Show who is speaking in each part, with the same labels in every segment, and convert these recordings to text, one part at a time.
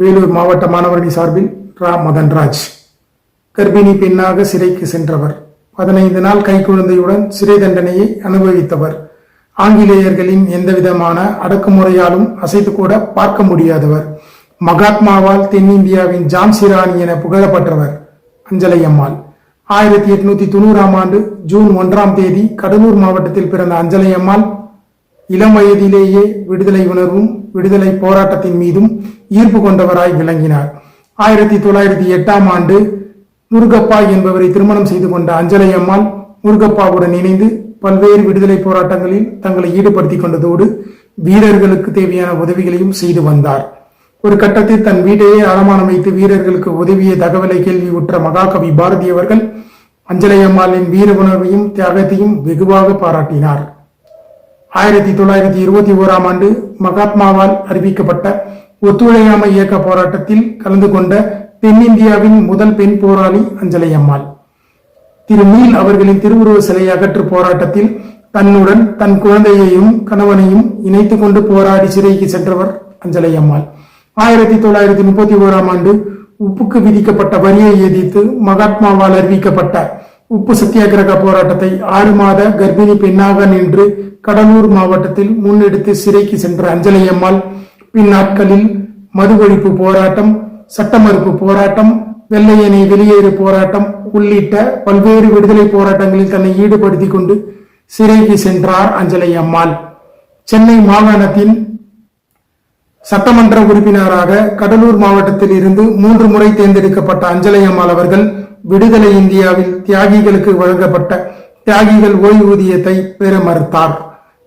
Speaker 1: வேலூர் மாவட்ட மாணவரணி சார்பில் ரா. மதன்ராஜ். கர்ப்பிணி பெண்ணாக சிறைக்கு சென்றவர். பதினைந்து நாள் கைக்குழந்தையுடன் சிறை தண்டனையை அனுபவித்தவர். ஆங்கிலேயர்களின் எந்தவிதமான அடக்குமுறையாலும் அசைத்து கூட பார்க்க முடியாதவர். மகாத்மாவால் தென்னிந்தியாவின் ஜான்சி ராணி என புகழப்பட்டவர் அஞ்சலை அம்மாள். ஆயிரத்தி எட்நூத்தி தொண்ணூறாம் ஆண்டு ஜூன் ஒன்றாம் தேதி கடலூர் மாவட்டத்தில் பிறந்த அஞ்சலை அம்மாள் இளம் வயதிலேயே விடுதலை உணர்வும் விடுதலை போராட்டத்தின் மீதும் ஈர்ப்பு கொண்டவராய் விளங்கினார். ஆயிரத்தி தொள்ளாயிரத்தி எட்டாம் ஆண்டு முருகப்பா என்பவரை திருமணம் செய்து கொண்ட அஞ்சலை அம்மாள் முருகப்பாவுடன் இணைந்து பல்வேறு விடுதலை போராட்டங்களில் தங்களை ஈடுபடுத்திக் கொண்டதோடு வீரர்களுக்கு தேவையான உதவிகளையும் செய்து வந்தார். ஒரு கட்டத்தில் தன் வீட்டையே அடமானம் வைத்து வீரர்களுக்கு உதவிய தகவலை கேள்வியுற்ற மகாகவி பாரதி அவர்கள் அஞ்சலை அம்மாளின் வீர உணர்வையும் தியாகத்தையும் வெகுவாக பாராட்டினார். ஆயிரத்தி தொள்ளாயிரத்தி இருபத்தி ஓராம் ஆண்டு மகாத்மாவால் அறிவிக்கப்பட்ட ஒத்துழையாமை இயக்க போராட்டத்தில் கலந்து கொண்ட தென்னிந்தியாவின் முதல் பெண் போராளி அஞ்சலை அம்மாள். திரு மீல் அவர்களின் திருவுருவ சிலை அகற்று போராட்டத்தில் தன்னுடன் தன் குழந்தையையும் கணவனையும் இணைத்துக் கொண்டு போராடி சிறைக்கு சென்றவர் அஞ்சலை அம்மாள். ஆயிரத்தி தொள்ளாயிரத்தி முப்பத்தி ஓராம் ஆண்டு உப்புக்கு விதிக்கப்பட்ட வரியை எதிர்த்து மகாத்மாவால் அறிவிக்கப்பட்ட உப்பு சத்தியாகிரக போராட்டத்தை ஆறு மாத கர்ப்பிணி பெண்ணாக நின்று கடலூர் மாவட்டத்தில் முன்னெடுத்து சிறைக்கு சென்ற அஞ்சலை அம்மாள் பின்னாட்களில் மது ஒழிப்பு போராட்டம் சட்ட மறுப்பு போராட்டம் வெள்ளையனை வெளியேறு போராட்டம் உள்ளிட்ட பல்வேறு விடுதலை போராட்டங்களில் தன்னை ஈடுபடுத்திக் கொண்டு சிறைக்கு சென்றார் அஞ்சலையம்மாள். சென்னை மாகாணத்தின் சட்டமன்ற உறுப்பினராக கடலூர் மாவட்டத்தில் இருந்து மூன்று முறை தேர்ந்தெடுக்கப்பட்ட அஞ்சலையம்மாள் அவர்கள் விடுதலை இந்தியாவில் தியாகிகளுக்கு வழங்கப்பட்ட தியாகிகள் ஓய்வூதியத்தை பெற மறுத்தார்.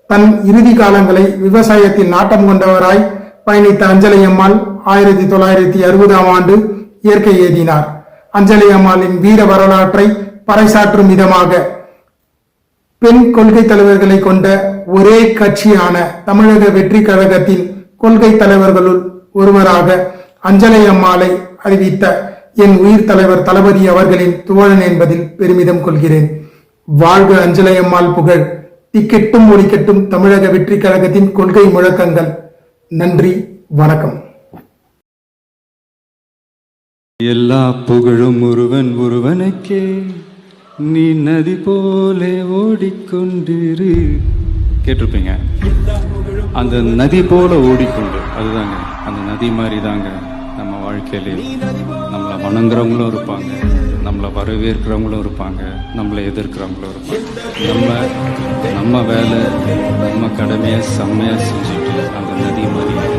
Speaker 1: தன் இறுதி காலங்களை விவசாயத்தில் நாட்டம் கொண்டவராய் பயணித்த அஞ்சலி அம்மாள் ஆயிரத்தி தொள்ளாயிரத்தி அறுபதாம் ஆண்டு இயற்கை ஏதினார் அஞ்சலி அம்மாளின் வீர வரலாற்றை பறைசாற்றும் விதமாக பெண் கொள்கை தலைவர்களை கொண்ட ஒரே கட்சியான தமிழக வெற்றி கழகத்தின் கொள்கை தலைவர்களுள் ஒருவராக அஞ்சலை அம்மாளை அறிவித்த என் உயிர் தலைவர் தளபதி அவர்களின் தோழன் என்பதில் பெருமிதம் கொள்கிறேன். வாழ்க அஞ்சலையம்மாள் புகழ். திக்கெட்டும் ஒழிக்கட்டும் தமிழக வெற்றி கழகத்தின் கொள்கை முழக்கங்கள். நன்றி வணக்கம்.
Speaker 2: எல்லா புகழும் ஒருவன் ஒருவனுக்கே நீ நதி போலே ஓடிக்கொண்டிரு. கேட்டிருப்பீங்க? அந்த நதி போல ஓடிக்கொண்டு. அதுதாங்க அந்த நதி மாதிரி தாங்க நம்ம வாழ்க்கையில நம்மளை வணங்குறவங்களும் இருப்பாங்க நம்மளை வரவேற்கிறவங்களும் இருப்பாங்க நம்மளை எதிர்க்கிறவங்களும் இருப்பாங்க. நம்ம நம்ம வேலை நம்ம கடமையை செம்மையாக செஞ்சுட்டு அந்த நதி மாதிரி